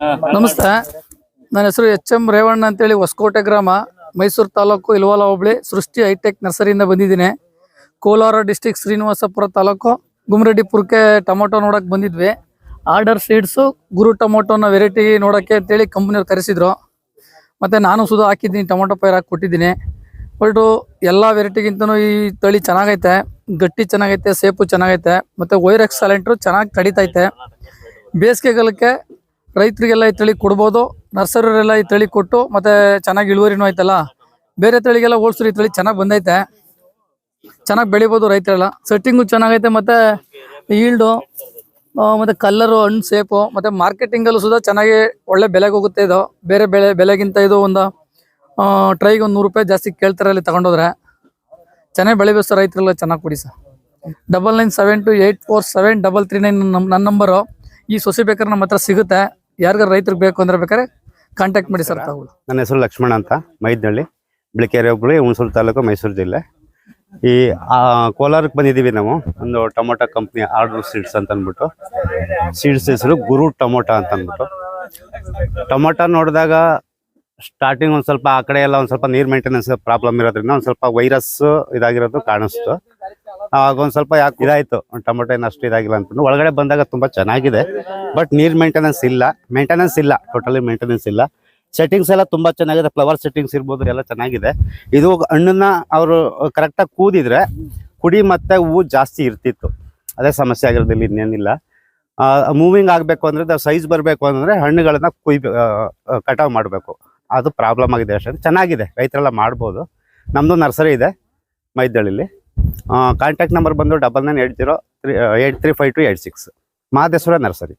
ನಮಸ್ತೆ. ನನ್ನ ಹೆಸರು ಎಚ್ ಎಂ ರೇವಣ್ಣ ಅಂತೇಳಿ, ಹೊಸಕೋಟೆ ಗ್ರಾಮ, ಮೈಸೂರು ತಾಲೂಕು ಇಲ್ವಾಲ ಹೋಬಳಿ, ಸೃಷ್ಟಿ ಹೈಟೆಕ್ ನರ್ಸರಿಯಿಂದ ಬಂದಿದ್ದೀನಿ. ಕೋಲಾರ ಡಿಸ್ಟಿಕ್ ಶ್ರೀನಿವಾಸಪುರ ತಾಲೂಕು, ಗುಮ್ರೆಡ್ಡಿಪುರಕ್ಕೆ ಟೊಮೊಟೊ ನೋಡಕ್ ಬಂದಿದ್ವಿ. ಆರ್ಡರ್ ಸೀಡ್ಸು, ಗುರು ಟೊಮೊಟೊನ ವೆರೈಟಿ ನೋಡೋಕ್ಕೆ ಅಂತೇಳಿ ಕಂಪ್ನಿಯವ್ರು ಕರೆಸಿದ್ರು. ಮತ್ತು ನಾನು ಸುಧಾ ಹಾಕಿದ್ದೀನಿ, ಟೊಮೊಟೊ ಪೈರ್ ಹಾಕಿ ಕೊಟ್ಟಿದ್ದೀನಿ. ಬಟ್ ಎಲ್ಲ ವೆರೈಟಿಗಿಂತನೂ ಈ ತಳಿ ಚೆನ್ನಾಗೈತೆ, ಗಟ್ಟಿ ಚೆನ್ನಾಗೈತೆ, ಸೇಪು ಚೆನ್ನಾಗೈತೆ, ಮತ್ತು ವೈರ್ ಎಕ್ಸಲೆಂಟ್ರು ಚೆನ್ನಾಗಿ ತಡಿತೈತೆ ಬೇಸಿಗೆಗಾಲಕ್ಕೆ ರೈತರಿಗೆಲ್ಲ ಈ ತಳಿ ಕೊಡ್ಬೋದು ನರ್ಸರಿಯವರೆಲ್ಲ ಈ ತಳಿ ಕೊಟ್ಟು ಮತ್ತೆ ಚೆನ್ನಾಗಿ ಇಳುವರಿನೂ ಆಯ್ತಲ್ಲ ಬೇರೆ ತಳಿಗೆಲ್ಲ ಹೋಲ್ಸಿದ್ರೆ ಈ ತಳಿ ಚೆನ್ನಾಗಿ ಬಂದೈತೆ. ಚೆನ್ನಾಗಿ ಬೆಳಿಬೋದು ರೈತರೆಲ್ಲ. ಸೆಟ್ಟಿಂಗು ಚೆನ್ನಾಗೈತೆ ಮತ್ತೆ ಈಲ್ಡು ಮತ್ತೆ ಕಲ್ಲರು ಹಣ್ಣು ಸೇಪು ಮತ್ತೆ ಮಾರ್ಕೆಟಿಂಗಲ್ಲೂ ಸುದ ಚೆನ್ನಾಗಿ ಒಳ್ಳೆ ಬೆಲೆಗೆ ಹೋಗುತ್ತೆ ಇದು. ಬೇರೆ ಬೆಳೆ, ಬೆಲೆಗಿಂತ ಇದು ಒಂದು ಟ್ರೈಗೆ ಒಂದು ನೂರು ರೂಪಾಯಿ ಜಾಸ್ತಿ ಕೇಳ್ತಾರೆ ಅಲ್ಲಿ ತಗೊಂಡೋದ್ರೆ. ಚೆನ್ನಾಗಿ ಬೆಳಿಬೇಕು ಸರ್ ರೈತರೆಲ್ಲ ಚೆನ್ನಾಗಿ ಕೊಡಿ sir. Double nine seven two eight four seven double three nine ನನ್ನ ನಂಬರು ಈ ಸೊಸೆ ಬೇಕಾದ್ರೆ ನಮ್ಮ ಹತ್ರ ಸಿಗುತ್ತೆ. ಯಾರಿಗಾರು ರೈತರಿಗೆ ಬೇಕು ಅಂದ್ರೆ ಬೇಕಾದ್ರೆ ಕಾಂಟ್ಯಾಕ್ಟ್ ಮಾಡಿ ಸರ್ ತಾವು. ನನ್ನ ಹೆಸರು ಲಕ್ಷ್ಮಣ ಅಂತ ಮೈದನಹಳ್ಳಿ ಬಿಳಿಕೆರೆ ಹುಬ್ಬಳ್ಳಿ ಹುಣಸೂರು ತಾಲೂಕು ಮೈಸೂರು ಜಿಲ್ಲೆ. ಈ ಆ, ಕೋಲಾರಕ್ಕೆ ಬಂದಿದ್ದೀವಿ ನಾವು ಒಂದು ಟೊಮೊಟೊ ಕಂಪ್ನಿ ಆರ್ಡರ್ ಸೀಡ್ಸ್ ಅಂತ ಅಂದ್ಬಿಟ್ಟು ಸೀಡ್ಸ್ ಹೆಸರು ಗುರು ಟೊಮೊಟೊ ಅಂತ ಅಂದ್ಬಿಟ್ಟು ಟೊಮೊಟೊ ನೋಡಿದಾಗ ಸ್ಟಾರ್ಟಿಂಗ್ ಒಂದು ಸ್ವಲ್ಪ ಆ ಕಡೆ ಎಲ್ಲ ಒಂದು ಸ್ವಲ್ಪ ನೀರು ಮೇಂಟೆನೆನ್ಸ್ ಪ್ರಾಬ್ಲಮ್ ಇರೋದ್ರಿಂದ ಒಂದು ಸ್ವಲ್ಪ ವೈರಸ್ ಇದಾಗಿರೋದು ಕಾಣಿಸ್ತು. ಆಗ ಒಂದ್ ಸ್ವಲ್ಪ ಯಾಕೆ ಇದಾಯ್ತು? ಟೊಮೊಟೊ ಏನು ಅಷ್ಟು ಇದಾಗಿಲ್ಲ ಅನ್ಕೊಂಡು ಒಳಗಡೆ ಬಂದಾಗ ತುಂಬಾ ಚೆನ್ನಾಗಿದೆ. ಬಟ್ ನೀರ್ ಮೇಂಟೆನೆನ್ಸ್ ಇಲ್ಲ. ಮೇಂಟೆನೆನ್ಸ್ ಇಲ್ಲ. ಟೋಟಲಿ ಮೇಂಟೆನೆನ್ಸ್ ಇಲ್ಲ. ಸೆಟ್ಟಿಂಗ್ಸ್ ಎಲ್ಲ ತುಂಬಾ ಚೆನ್ನಾಗಿದೆ. ಫ್ಲವರ್ ಸೆಟ್ಟಿಂಗ್ಸ್ ಇರ್ಬೋದು, ಎಲ್ಲ ಚೆನ್ನಾಗಿದೆ. ಇದು ಹಣ್ಣನ್ನ ಅವರು ಕರೆಕ್ಟಾಗಿ ಕೂದಿದ್ರೆ ಕುಡಿ ಮತ್ತೆ ಹೂವು ಜಾಸ್ತಿ ಇರ್ತಿತ್ತು. ಅದೇ ಸಮಸ್ಯೆ ಆಗಿರೋದಿಲ್ಲ ಇನ್ನೇನಿಲ್ಲ. ಮೂವಿಂಗ್ ಆಗಬೇಕು ಅಂದ್ರೆ ಸೈಜ್ ಬರಬೇಕು ಅಂದ್ರೆ ಹಣ್ಣುಗಳನ್ನ ಕುಯ್ ಕಟಾವ್ ಮಾಡಬೇಕು. ಅದು ಪ್ರಾಬ್ಲಮ್ ಆಗಿದೆ ಅಷ್ಟೇ. ಚೆನ್ನಾಗಿದೆ. ರೈತರೆಲ್ಲ ಮಾಡ್ಬೋದು. ನಮ್ಮದು ನರ್ಸರಿ ಇದೆ ಮೈದಳ್ಳಿಲಿ ಕಾಂಟ್ಯಾಕ್ಟ್ ನಂಬರ್ ಬಂದು double nine eight zero three eight three five two eight six Mahadeshwara nursery.